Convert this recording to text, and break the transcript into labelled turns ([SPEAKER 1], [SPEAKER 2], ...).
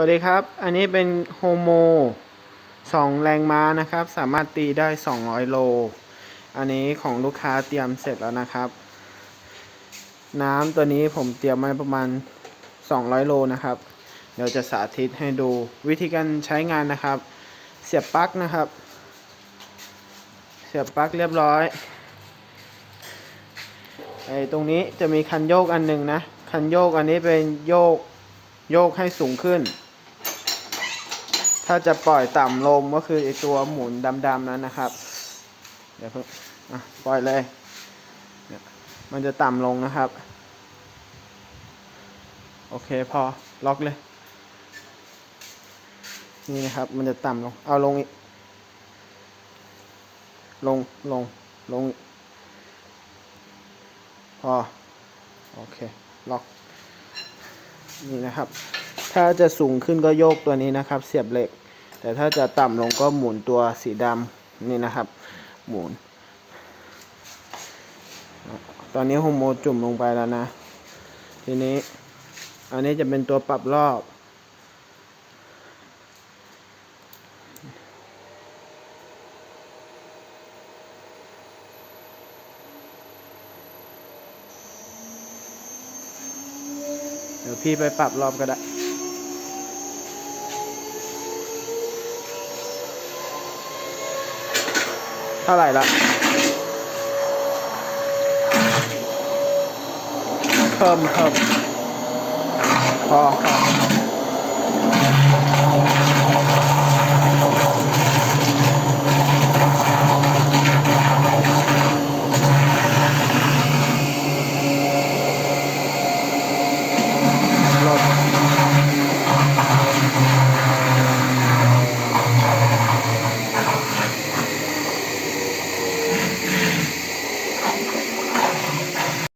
[SPEAKER 1] วัสดีครับ อันนี้เป็นโฮโมสองแรงม้านะครับ สามารถตีได้ 200 โล อันนี้ของลูกค้าเตรียมเสร็จแล้วนะครับ น้ำตัวนี้ผมเตรียมไว้ประมาณ 200 โลนะครับ เดี๋ยวจะสาธิตให้ดูวิธีการใช้งานนะครับ เสียบปลั๊กนะครับ เสียบปลั๊กเรียบร้อยไอ้ตรงนี้จะมีคันโยกอันหนึ่งนะ คันโยกอันนี้เป็นโยกโยกให้สูงขึ้น ถ้าจะปล่อยต่ำลงก็คือไอตัวหมุนดำๆนั้นนะครับ เดี๋ยวเพิ่งอะปล่อยเลยเนี่ยมันจะต่ำลงนะครับ โอเคพอล็อกเลย นี่นะครับ มันจะต่ำลง เอาลงอีก ลงลงลงพอ โอเค ล็อก นี่นะครับ ถ้าจะสูงขึ้นก็โยกตัวนี้นะครับ เสียบเหล็ก แต่ถ้าจะต่ำลงก็หมุนตัวสีดำนี่นะครับ หมุน ตอนนี้โฮโมจุ่มลงไปแล้วนะ ทีนี้อันนี้จะเป็นตัวปรับรอบ เดี๋ยวพี่ไปปรับรอบก็ได้ เท่าไหร่ละเพิ่มเพิ่มพอพอ